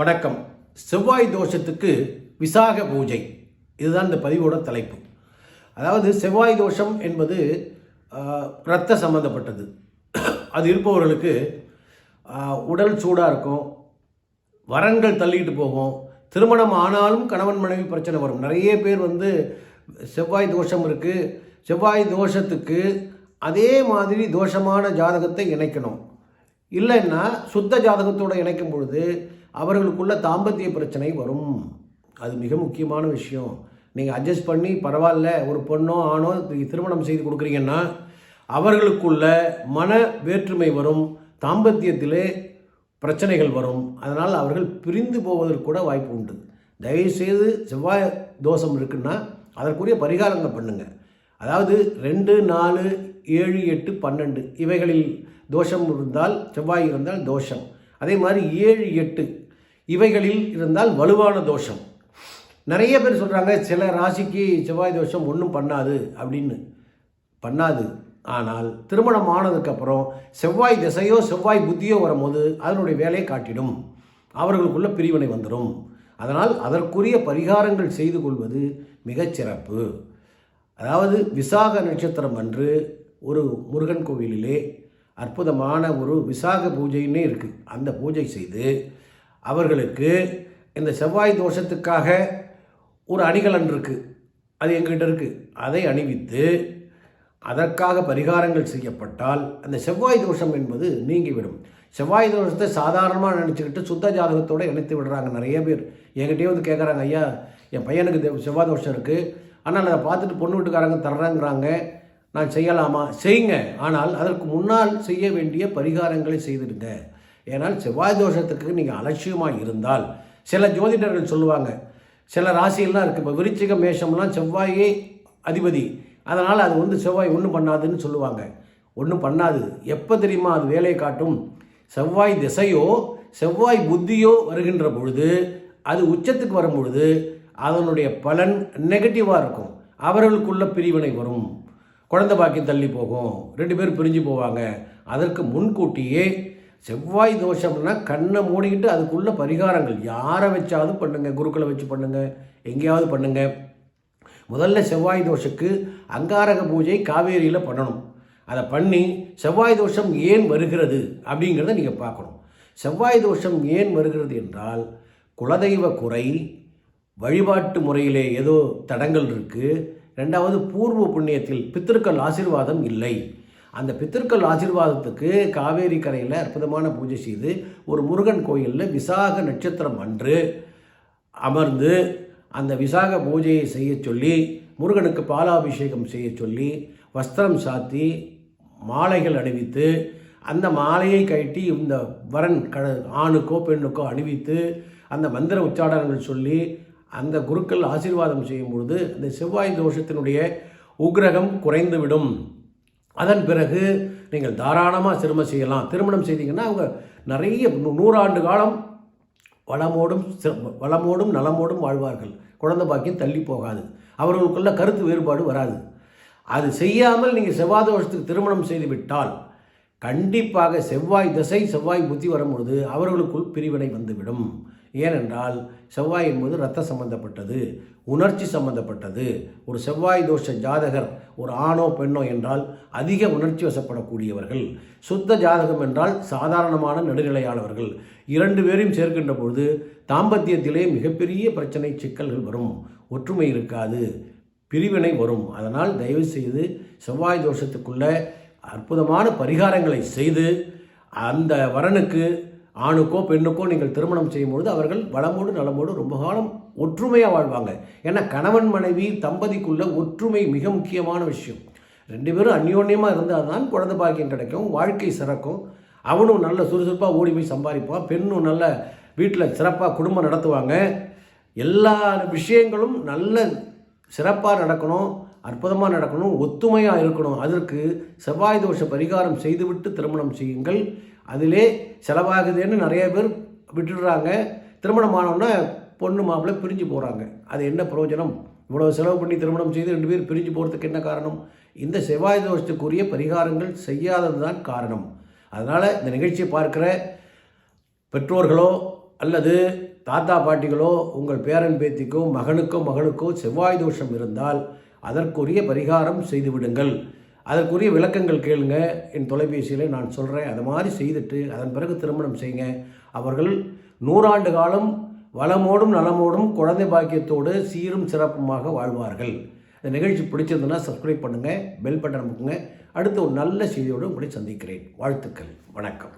வணக்கம். செவ்வாய் தோஷத்துக்கு விசாக பூஜை. இதுதான் இந்த பதிவோட தலைப்பு. அதாவது செவ்வாய் தோஷம் என்பது இரத்த சம்பந்தப்பட்டது. அது இருப்பவர்களுக்கு உடல் சூடாக இருக்கும் வரன்கள் தள்ளிட்டு போகும் திருமணம் ஆனாலும் கணவன் மனைவி பிரச்சனை வரும். நிறைய பேர் வந்து செவ்வாய் தோஷம் இருக்குது செவ்வாய் தோஷத்துக்கு அதே மாதிரி தோஷமான ஜாதகத்தை இணைக்கணும். இல்லைன்னா சுத்த ஜாதகத்தோடு இணைக்கும் பொழுது அவர்களுக்குள்ள தாம்பத்திய பிரச்சனை வரும். அது மிக முக்கியமான விஷயம். நீங்கள் அட்ஜஸ்ட் பண்ணி பரவாயில்ல ஒரு பொண்ணோ ஆணோ திருமணம் செய்து கொடுக்குறீங்கன்னா அவர்களுக்குள்ள மன வேற்றுமை வரும். தாம்பத்தியத்திலே பிரச்சனைகள் வரும். அதனால் அவர்கள் பிரிந்து போவதற்கு கூட வாய்ப்பு உண்டு. தயவுசெய்து செவ்வாய் தோஷம் இருக்குன்னா அதற்குரிய பரிகாரங்கள் பண்ணுங்கள் அதாவது ரெண்டு நாலு ஏழு எட்டு பன்னெண்டு இவைகளில் தோஷம் இருந்தால் செவ்வாய் இருந்தால் தோஷம். அதே மாதிரி ஏழு எட்டு இவைகளில் இருந்தால் வலுவான தோஷம். நிறைய பேர் சொல்கிறாங்க சில ராசிக்கு செவ்வாய் தோஷம் ஒன்றும் பண்ணாது அப்படின்னு. பண்ணாது. ஆனால் திருமணம் ஆனதுக்கப்புறம் செவ்வாய் திசையோ செவ்வாய் புத்தியோ வரும்போது அதனுடைய வேலையை காட்டிடும். அவர்களுக்குள்ள பிரிவினை வந்துடும் அதனால் அதற்குரிய பரிகாரங்கள் செய்து கொள்வது மிகச்சிறப்பு அதாவது விசாக நட்சத்திரம் அன்று ஒரு முருகன் கோவிலிலே அற்புதமான ஒரு விசாக பூஜைன்னே இருக்குது அந்த பூஜை செய்து அவர்களுக்கு இந்த செவ்வாய் தோஷத்துக்காக ஒரு அணிகலன் இருக்குது அது எங்கிட்ட இருக்குது அதை அணிவித்து அதற்காக பரிகாரங்கள் செய்யப்பட்டால் அந்த செவ்வாய் தோஷம் என்பது நீங்கிவிடும். செவ்வாய் தோஷத்தை சாதாரணமாக நினச்சிக்கிட்டு சுத்த ஜாதகத்தோடு இணைத்து விடுறாங்க நிறைய பேர். என்கிட்டயே வந்து கேட்குறாங்க ஐயா என் பையனுக்கு செவ்வாய் தோஷம் இருக்குது ஆனால் அதை பார்த்துட்டு பொண்ணு வீட்டுக்காரங்க தர்றாங்கிறாங்க. நான் செய்யலாமா? செய்யுங்க. ஆனால் அதற்கு முன்னால் செய்ய வேண்டிய பரிகாரங்களை செய்திடுங்க. ஏன்னால் செவ்வாய் தோஷத்துக்கு நீங்கள் அலட்சியமாக இருந்தால் சில ஜோதிடர்கள் சொல்லுவாங்க சில ராசியெல்லாம் இருக்குது இப்போ விருச்சிக மேஷம்லாம் செவ்வாயே அதிபதி. அதனால் அது வந்து செவ்வாய் ஒன்றும் பண்ணாதுன்னு சொல்லுவாங்க. ஒன்றும் பண்ணாது. எப்போ தெரியுமா அது வேலையை காட்டும்? செவ்வாய் திசையோ செவ்வாய் புத்தியோ வருகின்ற பொழுது அது உச்சத்துக்கு வரும் பொழுது அதனுடைய பலன் நெகட்டிவாக இருக்கும். அவர்களுக்குள்ள பிரிவினை வரும். குழந்தை பாக்கியம் தள்ளி போகும். ரெண்டு பேரும் பிரிஞ்சு போவாங்க. அதற்கு முன்கூட்டியே செவ்வாய் தோஷம்னா கண்ணை மூடிக்கிட்டு அதுக்குள்ள பரிகாரங்கள். யாரை வச்சாவது பண்ணுங்க குருக்களை வச்சு பண்ணுங்க எங்கேயாவது பண்ணுங்க. முதல்ல செவ்வாய் தோஷக்கு அங்காரக பூஜை காவேரியில் பண்ணணும். அதை பண்ணி செவ்வாய் தோஷம் ஏன் வருகிறது அப்படிங்கிறத நீங்கள் பார்க்கணும். செவ்வாய் தோஷம் ஏன் வருகிறது என்றால் குலதெய்வ குறை வழிபாட்டு முறையிலே ஏதோ தடங்கள் இருக்குது ரெண்டாவது பூர்வ புண்ணியத்தில் பித்திருக்கள் ஆசீர்வாதம் இல்லை. அந்த பித்திருக்கள் ஆசீர்வாதத்துக்கு காவேரி கரையில் அற்புதமான பூஜை செய்து ஒரு முருகன் கோயிலில் விசாக நட்சத்திரம் அன்று அமர்ந்து அந்த விசாக பூஜையை செய்ய சொல்லி முருகனுக்கு பாலாபிஷேகம் செய்ய சொல்லி வஸ்திரம் சாத்தி மாலைகள் அணிவித்து அந்த மாலையை கட்டி இந்த வரன் க ஆணுக்கோ பெண்ணுக்கோ அணிவித்து அந்த மந்திர உச்சாடனங்கள் சொல்லி அந்த குருக்கள் ஆசீர்வாதம் செய்யும் பொழுது அந்த செவ்வாய் தோஷத்தினுடைய உக்ரகம் குறைந்துவிடும். அதன் பிறகு நீங்கள் தாராளமாக திருமணம் செய்யலாம். திருமணம் செய்தீங்கன்னா அவங்க நிறைய நூ- நூறாண்டு காலம் வளமோடும் வளமோடும் நலமோடும் வாழ்வார்கள். குழந்தை பாக்கியம் தள்ளி போகாது. அவர்களுக்குள்ள கருத்து வேறுபாடு வராது. அது செய்யாமல் நீங்கள் செவ்வாய் வருஷத்துக்கு திருமணம் செய்து விட்டால் கண்டிப்பாக செவ்வாய் திசை செவ்வாய் புத்தி வரும்பொழுது அவர்களுக்குள் பிரிவினை வந்துவிடும். ஏனென்றால் செவ்வாய் என்பது ரத்த சம்பந்தப்பட்டது உணர்ச்சி சம்பந்தப்பட்டது. ஒரு செவ்வாய் தோஷ ஜாதகர் ஒரு ஆணோ பெண்ணோ என்றால் அதிக உணர்ச்சி வசப்படக்கூடியவர்கள். சுத்த ஜாதகம் என்றால் சாதாரணமான நடுநிலையானவர்கள். இரண்டு பேரையும் சேர்க்கின்ற பொழுது தாம்பத்தியத்திலே மிகப்பெரிய பிரச்சனை சிக்கல்கள் வரும். ஒற்றுமை இருக்காது பிரிவினை வரும். அதனால் தயவு செய்து செவ்வாய் தோஷத்துக்குள்ள அற்புதமான பரிகாரங்களை செய்து அந்த வரனுக்கு ஆணுக்கோ பெண்ணுக்கோ நீங்கள் திருமணம் செய்யும்பொழுது அவர்கள் வளமோடு நலமோடு ரொம்ப காலம் ஒற்றுமையாக வாழ்வாங்க. ஏன்னா கணவன் மனைவி தம்பதிக்குள்ள ஒற்றுமை மிக முக்கியமான விஷயம். ரெண்டு பேரும் அந்யோன்யமாக இருந்தால் தான் குழந்தை பாக்கியம் கிடைக்கும் வாழ்க்கை சிறக்கும். அவனும் நல்ல சுறுசுறுப்பாக ஓடி போய் சம்பாதிப்பான் பெண்ணும் நல்ல வீட்டில் சிறப்பாக குடும்பம் நடத்துவாங்க. எல்லா விஷயங்களும் நல்ல சிறப்பாக நடக்கணும் அற்புதமாக நடக்கணும் ஒத்துமையாக இருக்கணும். அதற்கு செவ்வாய் தோஷ பரிகாரம் செய்துவிட்டு திருமணம் செய்யுங்கள். அதிலே செலவாகுதுன்னு நிறைய பேர் விட்டுடுறாங்க. திருமணமானோன்னா பொண்ணு மாப்பிள்ளை பிரிஞ்சு போகிறாங்க அது என்ன பிரயோஜனம்? இவ்வளோ செலவு பண்ணி திருமணம் செய்து ரெண்டு பேர் பிரிஞ்சு போகிறதுக்கு என்ன காரணம்? இந்த செவ்வாய் தோஷத்துக்குரிய பரிகாரங்கள் செய்யாதது தான் காரணம். அதனால் இந்த நிகழ்ச்சியை பார்க்குற பெற்றோர்களோ அல்லது தாத்தா பாட்டிகளோ உங்கள் பேரன் பேத்திக்கோ மகனுக்கோ மகளுக்கோ செவ்வாய் தோஷம் இருந்தால் அதற்குரிய பரிகாரம் செய்து விடுங்கள். அதற்குரிய விளக்கங்கள் கேளுங்க. என் தொலைபேசியில் நான் சொல்கிறேன் அது மாதிரி செய்துட்டு அதன் பிறகு திருமணம் செய்யுங்க. அவர்கள் நூறாண்டு காலம் வளமோடும் நலமோடும் குழந்தை பாக்கியத்தோடு சீரும் சிறப்புமாக வாழ்வார்கள். இந்த நிகழ்ச்சி பிடிச்சிருந்ததுன்னா சப்ஸ்கிரைப் பண்ணுங்கள் பெல் பட்டன் அமுக்குங்க. அடுத்து ஒரு நல்ல செய்தியோடு உங்களை சந்திக்கிறேன். வாழ்த்துக்கள். வணக்கம்.